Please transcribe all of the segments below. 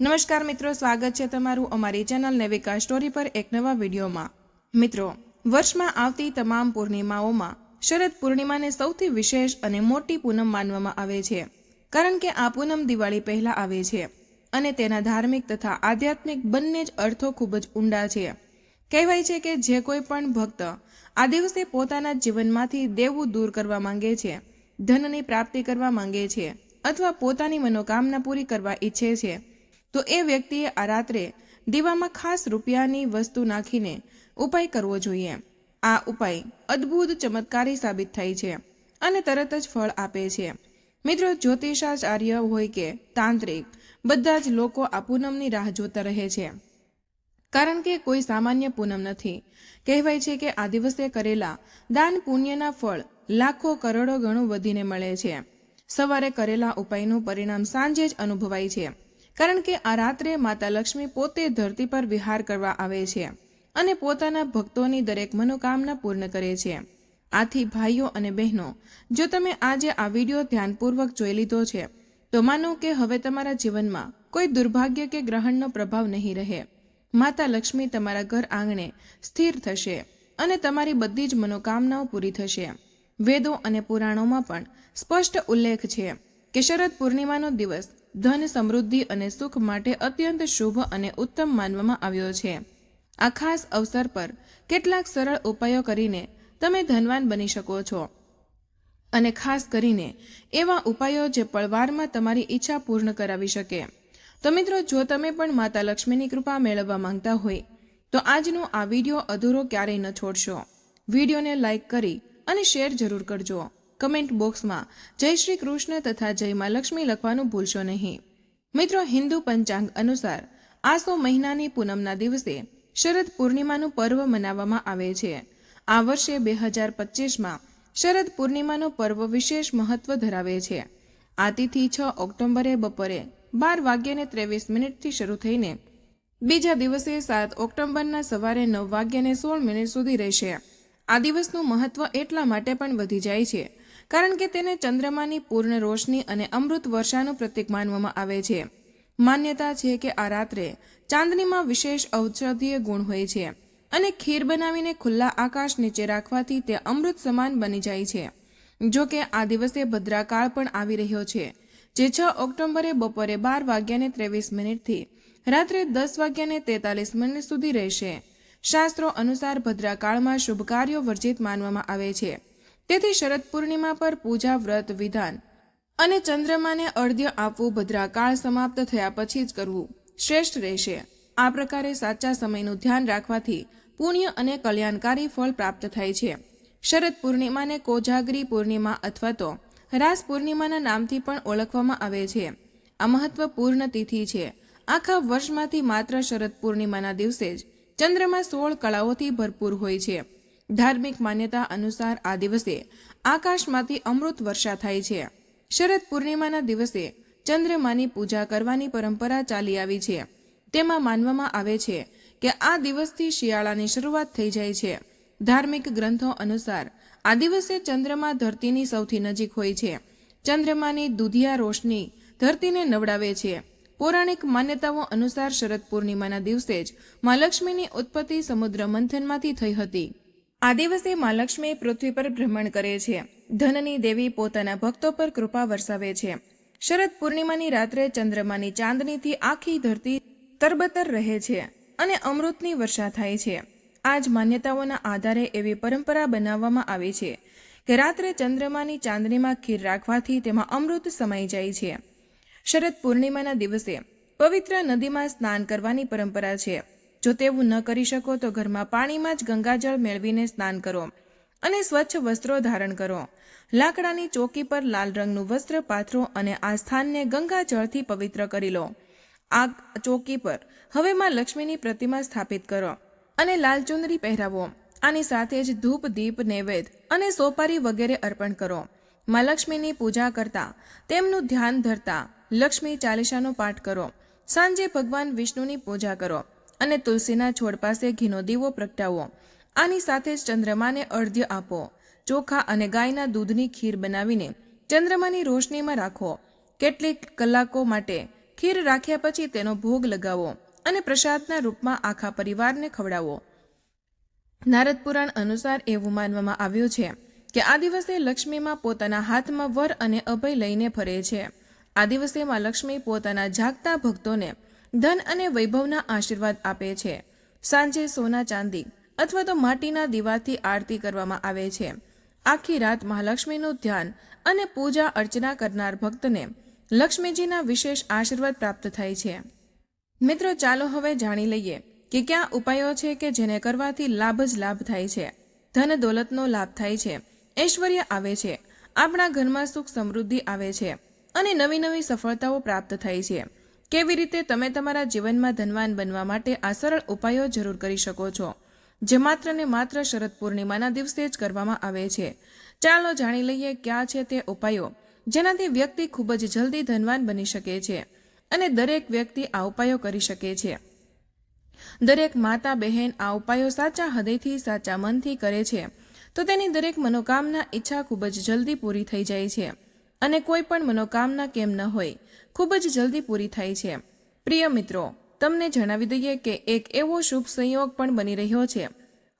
નમસ્કાર મિત્રો, સ્વાગત છે તમારું અમારી ચેનલ નેવિકા સ્ટોરી પર એક નવા વિડીયોમાં. મિત્રો, વર્ષમાં આવતી તમામ પૂર્ણિમાઓમાં શરદ પૂર્ણિમાને સૌથી વિશેષ અને મોટી પૂનમ માનવામાં આવે છે. કારણ કે આ પૂનમ દિવાળી પહેલા આવે છે અને તેના ધાર્મિક તથા આધ્યાત્મિક બંને જ અર્થો ખૂબ જ ઊંડા છે. કહેવાય છે કે જે કોઈ પણ ભક્ત આ દિવસે પોતાના જીવનમાંથી દેવું દૂર કરવા માંગે છે, ધનની પ્રાપ્તિ કરવા માંગે છે અથવા પોતાની મનોકામના પૂરી કરવા ઈચ્છે છે તો એ વ્યક્તિએ આ રાત્રે દીવામાં ખાસ રૂપિયાની વસ્તુ નાખીને ઉપાય કરવો જોઈએ. આ ઉપાય અદ્ભુત ચમત્કારી સાબિત થાય છે અને તરત જ ફળ આપે છે. મિત્રો, જ્યોતિષાચાર્ય હોય કે તાંત્રિક, બધા જ લોકો આ પૂનમની રાહ જોતા રહે છે. કારણ કે કોઈ સામાન્ય પૂનમ નથી. કહેવાય છે કે આ દિવસે કરેલા દાન પુણ્યના ફળ લાખો કરોડો ગણું વધીને મળે છે. સવારે કરેલા ઉપાયનું પરિણામ સાંજે જ અનુભવાય છે. કારણ કે આ રાત્રે માતા લક્ષ્મી પોતે ધરતી પર વિહાર કરવા આવે છે અને પોતાના ભક્તોની દરેક મનોકામના પૂર્ણ કરે છે. આથી ભાઈઓ અને બહેનો, જો તમે આજે આ વીડિયો ધ્યાનપૂર્વક જોઈ લીધો છે, તો માનો કે હવે તમારા જીવનમાં કોઈ દુર્ભાગ્ય કે ગ્રહણનો પ્રભાવ નહીં રહે. માતા લક્ષ્મી તમારા ઘર આંગણે સ્થિર થશે અને તમારી બધી જ મનોકામનાઓ પૂરી થશે. વેદો અને પુરાણોમાં પણ સ્પષ્ટ ઉલ્લેખ છે કે શરદ પૂર્ણિમાનો દિવસ ધન, સમૃદ્ધિ અને સુખ માટે અત્યંત શુભ અને ઉત્તમ માનવામાં આવ્યો છે. આ ખાસ અવસર પર કેટલાક સરળ ઉપાયો કરીને તમે ધનવાન બની શકો છો. અને ખાસ કરીને એવા ઉપાયો જે પળવારમાં તમારી ઈચ્છા પૂર્ણ કરાવી શકે. તો મિત્રો, જો તમે પણ માતા લક્ષ્મીની કૃપા મેળવવા માંગતા હોય, તો આજનો આ વીડિયો અધૂરો ક્યારેય ન છોડશો. વિડીયોને લાઈક કરી અને શેર જરૂર કરજો. કમેન્ટ બોક્સમાં, જય શ્રી કૃષ્ણ તથા જય મા લક્ષ્મી લખવાનું ભૂલશો નહીં. મિત્રો, હિન્દુ પંચાંગ અનુસાર, આસો મહિનાની પૂનમના દિવસે શરદ પૂર્ણિમાનું પર્વ મનાવવામાં આવે છે. આ વર્ષે બે હજાર પચીસમાં શરદ પૂર્ણિમાનો પર્વ વિશેષ મહત્વ ધરાવે છે. આ તિથિ છ ઓક્ટોબરે બપોરે બાર વાગ્યાને ત્રેવીસ મિનિટથી શરૂ થઈને બીજા દિવસે સાત ઓક્ટોબરના સવારે નવ વાગ્યાને સોળ મિનિટ સુધી રહેશે. આ દિવસનું મહત્વ એટલા માટે પણ વધી જાય છે કારણ કે તેને ચંદ્રમાની પૂર્ણ રોશની અને અમૃત વર્ષાનું પ્રતીક માનવામાં આવે છે. માન્યતા છે કે આ રાત્રે ચાંદનીમાં વિશેષ ઔષધીય ગુણ હોય છે અને ખીર બનાવીને ખુલ્લા આકાશ નીચે રાખવાથી તે અમૃત સમાન બની જાય છે. જો કે આ દિવસે ભદ્રાકાળ પણ આવી રહ્યો છે, જે છ ઓક્ટોબરે બપોરે બાર વાગ્યાને ત્રેવીસ મિનિટથી રાત્રે દસ વાગ્યાને તેતાલીસ મિનિટ સુધી રહેશે. શાસ્ત્રો અનુસાર ભદ્રાકાળમાં શુભ કાર્યો વર્જિત માનવામાં આવે છે. તેથી શરદ પૂર્ણિમા પર પૂજા વ્રત વિધાન અને ચંદ્રમાને અર્ધ્ય આપવું ભદ્રાકાળ સમાપ્ત થયા પછી જ કરવું શ્રેષ્ઠ રહેશે. આ પ્રકારે સાચા સમયનું ધ્યાન રાખવાથી પુણ્ય અને કલ્યાણકારી ફળ પ્રાપ્ત થાય છે. શરદ પૂર્ણિમાને કોજાગરી પૂર્ણિમા અથવા તો રાસ પૂર્ણિમાના નામથી પણ ઓળખવામાં આવે છે. આ મહત્વપૂર્ણ તિથિ છે. આખા વર્ષમાંથી માત્ર શરદ પૂર્ણિમાના દિવસે જ ચંદ્રમાં સોળ કળાઓથી ભરપૂર હોય છે. ધાર્મિક માન્યતા અનુસાર આ દિવસે આકાશમાંથી અમૃત વર્ષા થાય છે. શરદ પૂર્ણિમાના દિવસે ચંદ્રમાની પૂજા કરવાની પરંપરા ચાલી આવી છે. તેમાં માનવામાં આવે છે કે આ દિવસથી શિયાળાની શરૂઆત થઈ જાય છે. ધાર્મિક ગ્રંથો અનુસાર આ દિવસે ચંદ્રમા ધરતીની સૌથી નજીક હોય છે. ચંદ્રમાની દુધિયા રોશની ધરતીને નવડાવે છે. પૌરાણિક માન્યતાઓ અનુસાર શરદ પૂર્ણિમાના દિવસે જ મા લક્ષ્મીની ઉત્પત્તિ સમુદ્ર મંથનમાંથી થઈ હતી. આ દિવસે મા લક્ષ્મી પૃથ્વી પર ભ્રમણ કરે છે. ધનની દેવી પોતાના ભક્તો પર કૃપા વરસાવે છે. શરદ પૂર્ણિમાની રાત્રે ચંદ્રમાની ચાંદનીથી આખી ધરતી તરબતર રહે છે અને અમૃતની વર્ષા થાય છે. આ જ માન્યતાઓના આધારે એવી પરંપરા બનાવવામાં આવી છે કે રાત્રે ચંદ્રમાની ચાંદનીમાં ખીર રાખવાથી તેમાં અમૃત સમાઈ જાય છે. શરદ પૂર્ણિમાના દિવસે પવિત્ર નદીમાં સ્નાન કરવાની પરંપરા છે. જો તેવું ન કરી શકો તો ઘરમાં પાણીમાં જ ગંગાજળ મેળવીને સ્નાન કરો અને સ્વચ્છ વસ્ત્રો ધારણ કરો. લાકડાની ચોકી પર લાલ રંગનું વસ્ત્ર પાથરો અને આ સ્થાનને ગંગાજળથી પવિત્ર કરી લો. આ ચોકી પર હવે માં લક્ષ્મીની પ્રતિમા સ્થાપિત કરો અને લાલ ચુંદડી પહેરાવો. આની સાથે જ ધૂપ, દીપ, નૈવેદ્ય અને સોપારી વગેરે અર્પણ કરો. માં લક્ષ્મીની પૂજા કરતા, તેમનું ધ્યાન ધરતા લક્ષ્મી ચાલીસાનો પાઠ કરો. સાંજે ભગવાન વિષ્ણુની પૂજા કરો. અને તુલસીના છોડ પાસે ઘીનો દીવો પ્રગટાવો. આની સાથે જ ચંદ્રમાને અર્ધ્ય આપો. ચોખા અને ગાયના દૂધની ખીર બનાવીને ચંદ્રમાની રોશનીમાં રાખો. કેટલીક કલાકો માટે ખીર રાખ્યા પછી તેનો ભોગ લગાવો અને પ્રસાદના રૂપમાં આખા પરિવારને ખવડાવો. નારદ પુરાણ અનુસાર એવું માનવામાં આવ્યું છે કે આ દિવસે લક્ષ્મીમાં પોતાના હાથમાં વર અને અભય લઈને ફરે છે. આ દિવસે માં લક્ષ્મી પોતાના જાગતા ભક્તોને ધન અને વૈભવના આશીર્વાદ આપે છે. સાંજે સોના ચાંદી અથવા તો માટીના દીવાથી આરતી કરવામાં આવે છે. આખી રાત મહાલક્ષ્મીનું ધ્યાન અને પૂજા અર્ચના કરનાર ભક્તને લક્ષ્મીજીના વિશેષ આશીર્વાદ પ્રાપ્ત થાય છે. મિત્રો, ચાલો હવે જાણી લઈએ કે કયા ઉપાયો છે કે જેને કરવાથી લાભ જ લાભ થાય છે. ધન દોલતનો લાભ થાય છે. ઐશ્વર્ય આવે છે. આપણા ઘરમાં સુખ સમૃદ્ધિ આવે છે. અને નવી નવી સફળતાઓ પ્રાપ્ત થાય છે. કેવી રીતે તમે તમારા જીવનમાં ધનવાન બનવા માટે આ સરળ ઉપાયો જરૂર કરી શકો છો? જે માત્ર ને માત્ર શરદ પૂર્ણિમાના દિવસે જ કરવામાં આવે છે. ચાલો જાણી લઈએ ક્યાં છે તે ઉપાયો, જેનાથી વ્યક્તિ ખૂબ જ જલ્દી ધનવાન બની શકે છે અને દરેક વ્યક્તિ આ ઉપાયો કરી શકે છે. દરેક માતા બહેન આ ઉપાયો સાચા હૃદયથી, સાચા મનથી કરે છે, તો તેની દરેક મનોકામના, ઈચ્છા ખૂબ જ જલ્દી પૂરી થઈ જાય છે. અને કોઈ પણ મનોકામના કેમ ન હોય ખૂબ જ જલ્દી પૂરી થાય છે. પ્રિય મિત્રો, તમને જણાવી દઈએ કે એક એવો શુભ સંયોગ પણ બની રહ્યો છે.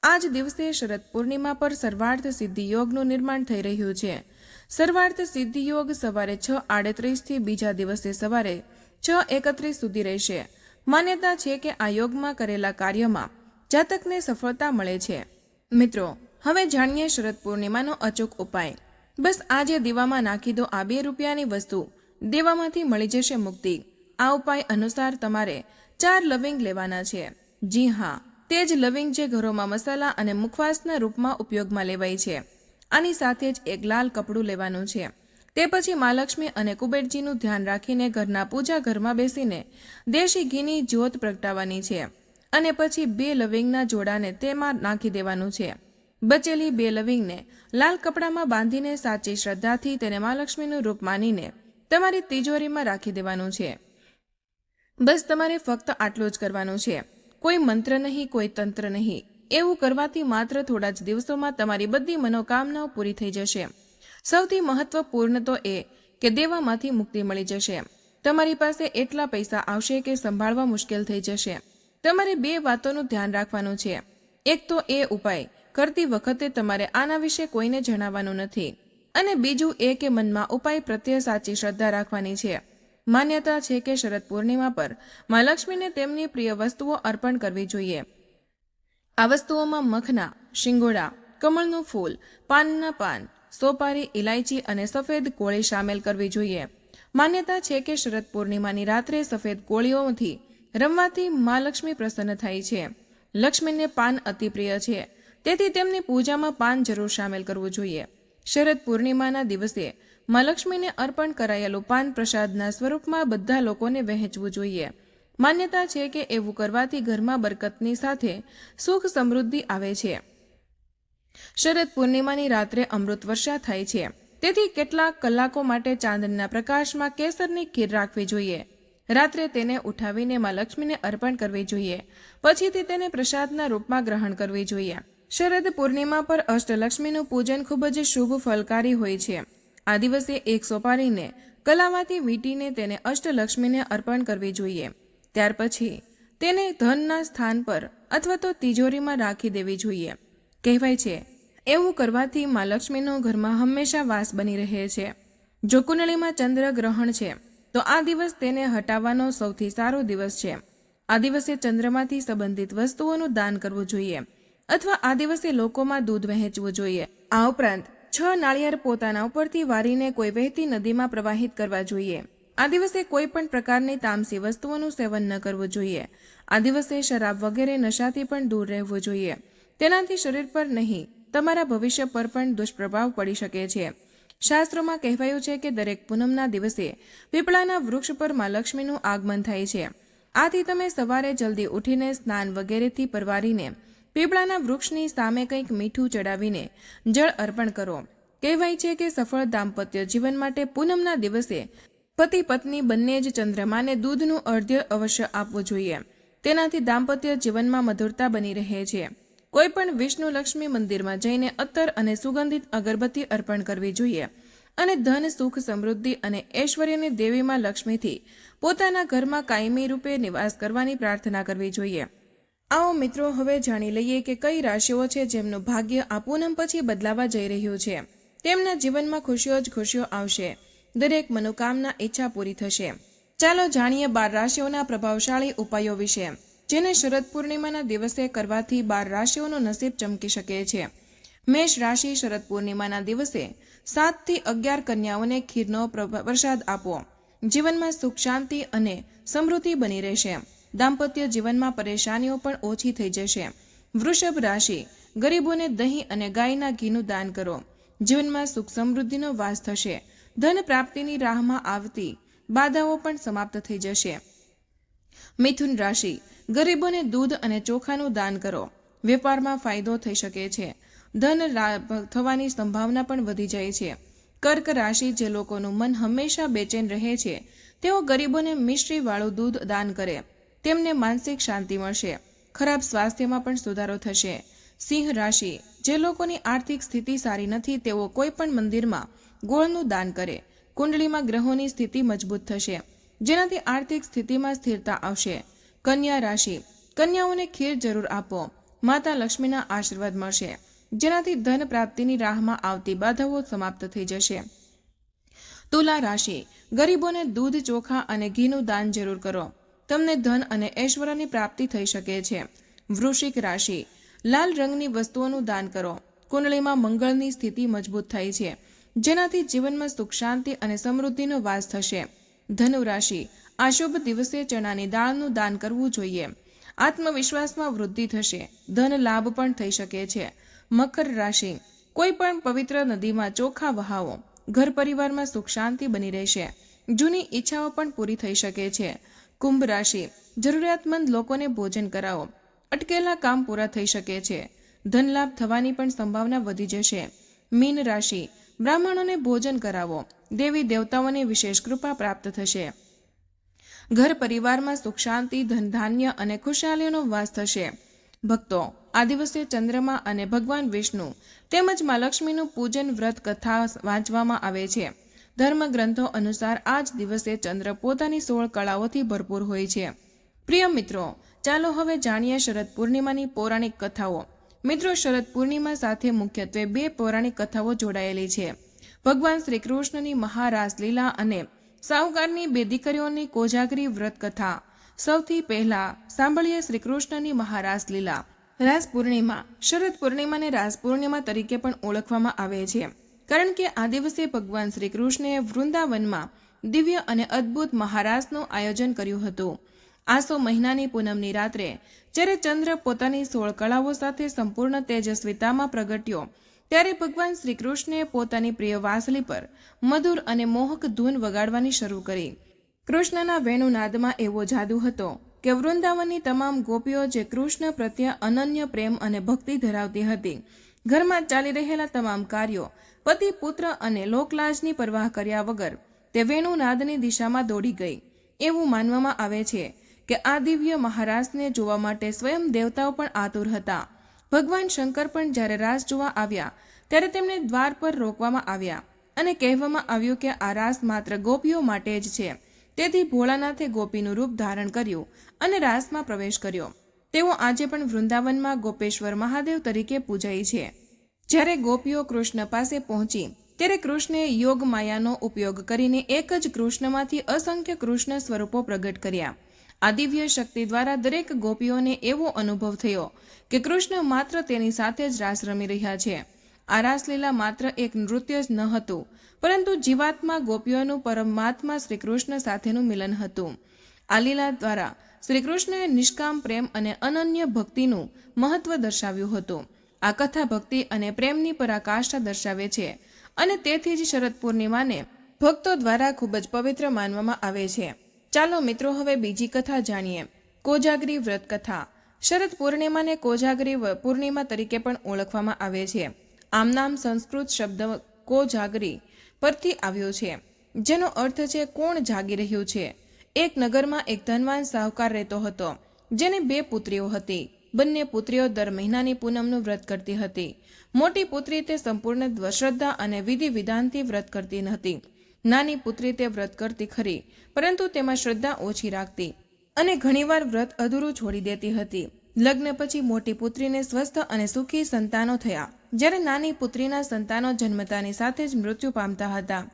આજ દિવસે શરદ પૂર્ણિમા પર સર્વાર્થ સિદ્ધિ યોગનું નિર્માણ થઈ રહ્યું છે. સર્વાર્થ સિદ્ધિ યોગ સવારે છ આડત્રીસથી બીજા દિવસે સવારે છ એકત્રીસ સુધી રહેશે. માન્યતા છે કે આ યોગમાં કરેલા કાર્યમાં જાતકને સફળતા મળે છે. મિત્રો, હવે જાણીએ શરદ પૂર્ણિમાનો અચૂક ઉપાય. બસ આજે દીવામાં નાખી દો આ બે રૂપિયાની વસ્તુ. દેવામાંથી મળી જશે મુક્તિ. આ ઉપાય અનુસાર તમારે ચાર લવિંગ લેવાના છે. જી હા, તે જ લવિંગ જે ઘરોમાં મસાલા અને મુખવાસના રૂપમાં ઉપયોગમાં લેવાય છે. આની સાથે જ એક લાલ કપડું લેવાનું છે. તે પછી મહાલક્ષ્મી અને કુબેરજીનું ધ્યાન રાખીને ઘરના પૂજા ઘરમાં બેસીને દેશી ઘીની જ્યોત પ્રગટાવવાની છે. અને પછી બે લવિંગના જોડાને તેમાં નાખી દેવાનું છે. બચેલી બે લવિંગને લાલ કપડામાં બાંધીને સાચી શ્રદ્ધાથી તેને મહાલક્ષ્મીનું રૂપ માનીને તમારી તિજોરીમાં રાખી દેવાનું છે. બસ તમારે ફક્ત આટલું જ કરવાનું છે. કોઈ મંત્ર નહીં, કોઈ તંત્ર નહીં. એવું કરવાથી માત્ર થોડા જ દિવસોમાં તમારી બધી મનોકામનાઓ પૂરી થઈ જશે. સૌથી મહત્વપૂર્ણ તો એ કે દેવામાંથી મુક્તિ મળી જશે. તમારી પાસે એટલા પૈસા આવશે કે સંભાળવા મુશ્કેલ થઈ જશે. તમારે બે વાતોનું ધ્યાન રાખવાનું છે. એક તો એ ઉપાય, કરતી વખતે તમારે આના વિશે કોઈને જણાવવાનું નથી. અને બીજું એ કે મનમાં ઉપાય પ્રત્યે સાચી શ્રદ્ધા રાખવાની છે. માન્યતા છે કે શરદ પૂર્ણિમા પર મા લક્ષ્મીને તેમની પ્રિય વસ્તુઓ અર્પણ કરવી જોઈએ. આ વસ્તુઓમાં મખના, શિંગોડા, કમળનું ફૂલ, પાનના પાન, સોપારી ઇલાયચી અને સફેદ કોળી સામેલ કરવી જોઈએ. માન્યતા છે કે શરદ પૂર્ણિમાની રાત્રે સફેદ કોળીઓથી રમવાથી મા લક્ષ્મી પ્રસન્ન થાય છે. લક્ષ્મીને પાન અતિ પ્રિય છે. તેથી તેમની પૂજામાં પાન જરૂર સામેલ કરવું જોઈએ. શરદ પૂર્ણિમાના દિવસે મા લક્ષ્મીને અર્પણ કરાયેલું પાન પ્રસાદના સ્વરૂપમાં બધા લોકોને વહેંચવું જોઈએ. માન્યતા છે કે એવું કરવાથી ઘરમાં બરકતની સાથે સુખ સમૃદ્ધિ આવે છે. શરદ પૂર્ણિમાની રાત્રે અમૃત વર્ષા થાય છે. તેથી કેટલાક કલાકો માટે ચાંદના પ્રકાશમાં કેસરની ખીર રાખવી જોઈએ. રાત્રે તેને ઉઠાવીને મા લક્ષ્મીને અર્પણ કરવી જોઈએ. પછીથી તેને પ્રસાદના રૂપમાં ગ્રહણ કરવી જોઈએ. શરદ પૂર્ણિમા પર અષ્ટલક્ષ્મીનું પૂજન ખૂબ જ શુભ ફલકારી હોય છે. આ દિવસે એક સોપારીને કલાવાથી વીંટીને તેને અષ્ટલક્ષ્મીને અર્પણ કરવી જોઈએ. ત્યાર પછી તેને ધનના સ્થાન પર અથવા તો તિજોરીમાં રાખી દેવી જોઈએ. કહેવાય છે, એવું કરવાથી મા લક્ષ્મીનો ઘરમાં હંમેશા વાસ બની રહે છે. જો કુંડળીમાં ચંદ્ર ગ્રહણ છે, તો આ દિવસ તેને હટાવવાનો સૌથી સારો દિવસ છે. આ દિવસે ચંદ્રમાંથી સંબંધિત વસ્તુઓનું દાન કરવું જોઈએ. અથવા આ દિવસે લોકોમાં દૂધ વહેંચવું જોઈએ. આ ઉપરાંત, છ નાળિયેર પોતાના ઉપરથી વારીને કોઈ વહેતી નદીમાં પ્રવાહિત કરવા જોઈએ. આ દિવસે કોઈ પણ પ્રકારની તામસી વસ્તુઓનું સેવન ન કરવું જોઈએ. આ દિવસે શરાબ વગેરે નશાથી પણ દૂર રહેવું જોઈએ. તેનાથી શરીર પર નહીં, તમારા ભવિષ્ય પર પણ દુષ્પ્રભાવ પડી શકે છે. શાસ્ત્રોમાં કહેવાયું છે કે દરેક પૂનમના દિવસે પીપળાના વૃક્ષ પરમાં લક્ષ્મીનું આગમન થાય છે. આથી તમે સવારે જલ્દી ઉઠીને સ્નાન વગેરેથી પરવારીને પીપળાના વૃક્ષની સામે કંઈક મીઠું ચડાવીને જળ અર્પણ કરો. કહેવાય છે કે સફળ દાંપત્ય જીવન માટે પૂનમના દિવસે પતિ પત્ની બંને જ ચંદ્રમાને દૂધનું અર્ધ્ય અવશ્ય આપવું જોઈએ. તેનાથી દાંપત્ય જીવનમાં મધુરતા બની રહે છે. કોઈ પણ વિષ્ણુ લક્ષ્મી મંદિરમાં જઈને અત્તર અને સુગંધિત અગરબત્તી અર્પણ કરવી જોઈએ અને ધન, સુખ, સમૃદ્ધિ અને ઐશ્વર્યની દેવીમાં લક્ષ્મીથી પોતાના ઘરમાં કાયમી રૂપે નિવાસ કરવાની પ્રાર્થના કરવી જોઈએ. આવો મિત્રો, હવે જાણી લઈએ કે કઈ રાશિઓ છે જેમનું ભાગ્ય આ પૂનમ પછી બદલાવા જઈ રહ્યું છે. તેમના જીવનમાં ખુશીઓ જ ખુશીઓ આવશે. દરેક મનોકામના ઈચ્છા પૂરી થશે. ચાલો જાણીએ બાર રાશિઓના પ્રભાવશાળી ઉપાયો વિશે. જેને શરદ પૂર્ણિમાના દિવસે કરવાથી બાર રાશિઓનું નસીબ ચમકી શકે છે. મેષ રાશિ શરદ પૂર્ણિમાના દિવસે સાતથી અગિયાર કન્યાઓને ખીરનો પ્ર- પ્રસાદ આપો. જીવનમાં સુખ, શાંતિ અને સમૃદ્ધિ બની રહેશે. દાંપત્ય જીવનમાં પરેશાનીઓ પણ ઓછી થઈ જશે. વૃષભ રાશિ, ગરીબોને દહીં અને ગાયના ઘીનું દાન કરો. જીવનમાં સુખ સમૃદ્ધિનો વાસ થશે. ધન પ્રાપ્તિની રાહમાં આવતી બાધાઓ પણ સમાપ્ત થઈ જશે. મિથુન રાશિ, ગરીબોને દૂધ અને ચોખાનું દાન કરો. વેપારમાં ફાયદો થઈ શકે છે. ધન થવાની સંભાવના પણ વધી જાય છે. કર્ક રાશિ, જે લોકોનું મન હંમેશા બેચેન રહે છે, તેઓ ગરીબોને મિશ્રીવાળું દૂધ દાન કરે. તેમને માનસિક શાંતિ મળશે. ખરાબ સ્વાસ્થ્યમાં પણ સુધારો થશે. સિંહ રાશિ. જે લોકોની આર્થિક સ્થિતિ સારી નથી, તેઓ કોઈ પણ મંદિરમાં ગોળનું દાન કરે. કુંડળીમાં ગ્રહોની સ્થિતિ મજબૂત થશે. જેનાથી આર્થિક સ્થિતિમાં સ્થિરતા આવશે. કન્યા રાશિ. કન્યાઓને ખીર જરૂર આપો. માતા લક્ષ્મીના આશીર્વાદ મળશે. જેનાથી ધન પ્રાપ્તિની રાહમાં આવતી બાધાઓ સમાપ્ત થઈ જશે. તુલા રાશિ. ગરીબોને દૂધ, ચોખા અને ઘીનું દાન જરૂર કરો. તમને ધન અને ઐશ્વર્યની પ્રાપ્તિ થઈ શકે છે. વૃશ્ચિક રાશિ. લાલ રંગની વસ્તુઓનું દાન કરો. કુંડળીમાં મંગળની સ્થિતિ મજબૂત થઈ છે. જેનાથી જીવનમાં સુખ, શાંતિ અને સમૃદ્ધિનો વાસ થશે. ધનુ રાશિ. દિવસે ચણાની દાળનું દાન કરવું જોઈએ. આત્મવિશ્વાસમાં વૃદ્ધિ થશે. ધન લાભ પણ થઈ શકે છે. મકર રાશિ. કોઈ પણ પવિત્ર નદીમાં ચોખા વહાવો. ઘર પરિવારમાં સુખ, શાંતિ બની રહેશે. જૂની ઈચ્છાઓ પણ પૂરી થઈ શકે છે. કુંભ રાશિ. જરૂરિયાતમંદ લોકોને ભોજન કરાવો. અટકેલા કામ પૂરા થઈ શકે છે. ધન લાભ થવાની પણ સંભાવના વધી જશે. મીન રાશિ. બ્રાહ્મણોને ભોજન કરાવો. દેવી દેવતાઓને વિશેષ કૃપા પ્રાપ્ત થશે. ઘર પરિવારમાં સુખ શાંતિ, ધન ધાન્ય અને ખુશાલીઓનો વાસ થશે. ભક્તો, આ દિવસે ચંદ્રમા અને ભગવાન વિષ્ણુ તેમજ મા લક્ષ્મીનું પૂજન, વ્રત, કથા વાંચવામાં આવે છે. ધર્મ ગ્રંથો અનુસાર આ જ દિવસે ચંદ્ર પોતાની સોળ કળાઓથી ભરપૂર હોય છે. પ્રિય મિત્રો, ચાલો હવે જાણીએ શરદ પૂર્ણિમાની પૌરાણિક કથાઓ. મિત્રો, શરદ પૂર્ણિમા સાથે મુખ્યત્વે બે પૌરાણિક કથાઓ જોડાયેલી છે. ભગવાન શ્રી કૃષ્ણની મહારાસ લીલા અને સાહુકારની બે દીકરીઓની કોજાગરી વ્રત કથા. સૌથી પહેલા સાંભળીએ શ્રી કૃષ્ણની મહારાસ લીલા. રાસ પૂર્ણિમા. શરદ પૂર્ણિમાને રાસ પૂર્ણિમા તરીકે પણ ઓળખવામાં આવે છે. કારણ કે આ દિવસે ભગવાન શ્રી કૃષ્ણએ વૃંદાવનમાં દિવ્ય અને અદ્ભુત મહારાસનું આયોજન કર્યું હતું. આસો મહિનાની પૂનમની રાત્રે, જ્યારે ચંદ્ર પોતાની સોળ કળાઓ સાથે સંપૂર્ણ તેજસ્વીતામાં પ્રગટ્યો, ત્યારે ભગવાન શ્રી કૃષ્ણે પોતાની પ્રિય વાસલી પર મધુર અને મોહક ધૂન વગાડવાની શરૂ કરી. કૃષ્ણના વેણુનાદમાં એવો જાદુ હતો કે વૃંદાવનની તમામ ગોપીઓ જે કૃષ્ણ પ્રત્યે અનન્ય પ્રેમ અને ભક્તિ ધરાવતી હતી, ઘરમાં ચાલી રહેલા તમામ કાર્યો પતિ પુત્ર અને લોકલાજની પરવાહ કર્યા વગર તે વેણુનાદની દિશામાં દોડી ગઈ. એવું માનવામાં આવે છે કે આ દિવ્ય મહારાસને જોવા માટે સ્વયં દેવતાઓ પણ આતુર હતા. ભગવાન શંકર પણ જ્યારે રાસ જોવા આવ્યા, ત્યારે તેમને દ્વાર પર રોકવામાં આવ્યા અને કહેવામાં આવ્યું કે આ રાસ માત્ર ગોપીઓ માટે જ છે. તેથી ભોળાનાથે ગોપીનું રૂપ ધારણ કર્યું અને રાસમાં પ્રવેશ કર્યો. તેઓ આજે પણ વૃંદાવનમાં ગોપેશ્વર મહાદેવ તરીકે પૂજાય છે. જ્યારે ગોપીઓ કૃષ્ણ પાસે પહોંચી, ત્યારે કૃષ્ણે યોગ માયાનો ઉપયોગ કરીને એક જ કૃષ્ણમાંથી અસંખ્ય કૃષ્ણ સ્વરૂપો પ્રગટ કર્યા. આ દિવ્ય શક્તિ દ્વારા દરેક ગોપીઓને એવો અનુભવ થયો કે કૃષ્ણ માત્ર તેની સાથે જ રાસ રમી રહ્યા છે. આ રાસલીલા માત્ર એક નૃત્ય જ ન હતું, પરંતુ જીવાત્મા ગોપીઓનું પરમાત્મા શ્રી કૃષ્ણ સાથેનું મિલન હતું. આ લીલા દ્વારા શ્રી કૃષ્ણએ નિષ્કામ પ્રેમ અને અનન્ય ભક્તિનું મહત્વ દર્શાવ્યું હતું. આ કથા ભક્તિ અને પ્રેમની પરાકાષ્ઠા દર્શાવે છે અને તેથી જ શરદ પૂર્ણિમાને ભક્તો દ્વારા ખૂબ જ પવિત્ર માનવામાં આવે છે. ચાલો મિત્રો હવે બીજી કથા જાણીએ. કોજાગરી વ્રત કથા. શરદ પૂર્ણિમાને કોજાગરી પૂર્ણિમા તરીકે પણ ઓળખવામાં આવે છે. આમ નામ સંસ્કૃત શબ્દ કોજાગરી પરથી આવ્યો છે. જેનો અર્થ છે કોણ જાગી રહ્યું છે? એક નગરમાં એક ધનવાન સાહુકાર રહેતો હતો, જેને બે પુત્રીઓ હતી. બંને પુત્રીઓ દર મહિનાની પૂનમનું વ્રત કરતી હતી. મોટી પુત્રી તે સંપૂર્ણ શ્રદ્ધા અને વિધિ વિધાનથી વ્રત કરતી હતી. નાની પુત્રી તે વ્રત કરતી ખરી, પરંતુ તેમાં શ્રદ્ધા ઓછી રાખતી અને ઘણીવાર વ્રત અધૂરું છોડી દેતી હતી. લગ્ન પછી મોટી પુત્રીને સ્વસ્થ અને સુખી સંતાનો થયા, જ્યારે નાની પુત્રીના સંતાનો જન્મતાની સાથે જ મૃત્યુ પામતા હતા.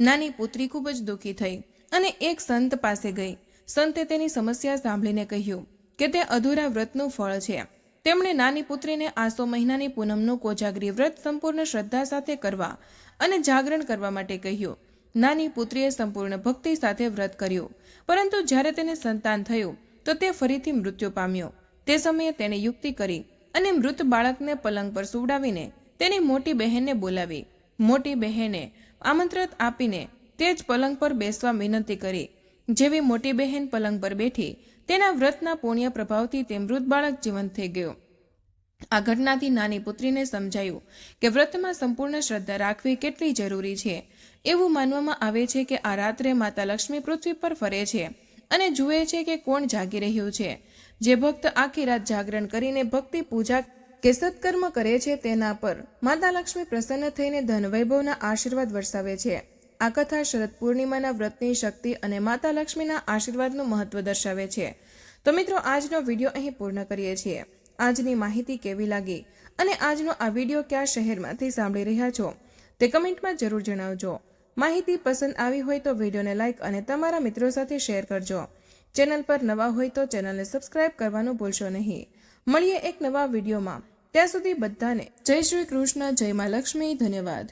નાની પુત્રી ખૂબ જ દુઃખી થઈ અને એક સંત પાસે ગઈ. સંતે તેની સમસ્યા સાંભળીને કહ્યું કે તે અધૂરા વ્રતનું ફળ છે. તેમણે નાની પુત્રીને આસો મહિનાની પૂનમનું કોજાગરી વ્રત સંપૂર્ણ શ્રદ્ધા સાથે કરવા અને જાગરણ કરવા માટે કહ્યું. નાની પુત્રીએ સંપૂર્ણ ભક્તિ સાથે વ્રત કર્યું. પરંતુ જ્યારે તેને સંતાન થયું, તો તે ફરીથી મૃત્યુ પામ્યો. તે સમયે તેણે યુક્તિ કરી અને મૃત બાળકને પલંગ પર સુવડાવીને તેની મોટી બહેનને બોલાવી. મોટી બહેને આમંત્રિત આપીને તે જ પલંગ પર બેસવા વિનંતી કરી. જેવી મોટી બહેન પલંગ પર બેઠી તેના વ્રતના પુણ્ય પ્રભાવથી તે મૃત બાળક જીવંત થઈ ગયો. આ ઘટનાથી નાની પુત્રીને સમજાયું કે વ્રતમાં સંપૂર્ણ શ્રદ્ધા રાખવી કેટલી જરૂરી છે. એવું માનવામાં આવે છે કે આ રાત્રે માતા લક્ષ્મી પૃથ્વી પર ફરે છે અને જુએ છે કે કોણ જાગી રહ્યું છે. જે ભક્ત આખી રાત જાગરણ કરીને ભક્તિ પૂજા કે સત્કર્મ કરે છે તેના પર માતા લક્ષ્મી પ્રસન્ન થઈને ધન વૈભવના આશીર્વાદ વરસાવે છે. આ કથા શરદ પૂર્ણિમાના વ્રતની શક્તિ અને માતા લક્ષ્મીના આશીર્વાદનું મહત્વ દર્શાવે છે. તો મિત્રો, આજનો વીડિયો અહીં પૂર્ણ કરીએ છીએ. આજની માહિતી કેવી લાગી અને આજનો આ વીડિયો કયા શહેરમાંથી સાંભળી રહ્યા છો તે કમેન્ટમાં જરૂર જણાવજો. માહિતી પસંદ આવી હોય તો વિડીયોને લાઇક અને તમારા મિત્રો સાથે શેર કરજો. ચેનલ પર નવા હોય તો ચેનલને સબસ્ક્રાઇબ કરવાનું ભૂલશો નહીં. મળીએ એક નવા વિડીયોમાં. ત્યાં સુધી બધાને જય શ્રી કૃષ્ણ, જય મા લક્ષ્મી, ધન્યવાદ.